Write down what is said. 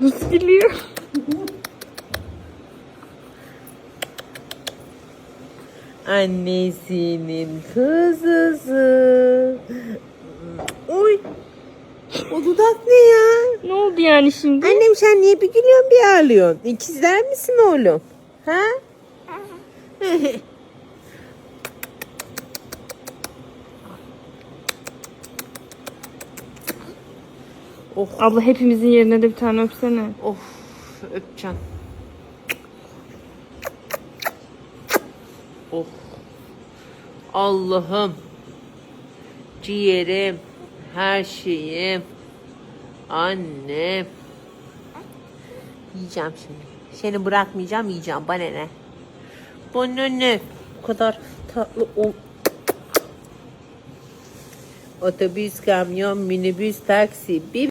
Nasıl gülüyor? Annesinin kızısı. Oy. O dudak ne ya? Ne oldu yani şimdi? Annem sen niye bir gülüyorsun bir ağlıyorsun? İkizler misin oğlum? Ha? oh Abla hepimizin yerine de bir tane öpsene. of öpeceğim. Oh. Allah'ım. Ciğerim, her şeyim. Annem. Yiyeceğim şimdi. Seni bırakmayacağım, yiyeceğim. Bana ne? Bana ne? Bu kadar tatlı ol. Otobüs, kamyon, minibüs, taksi. Bir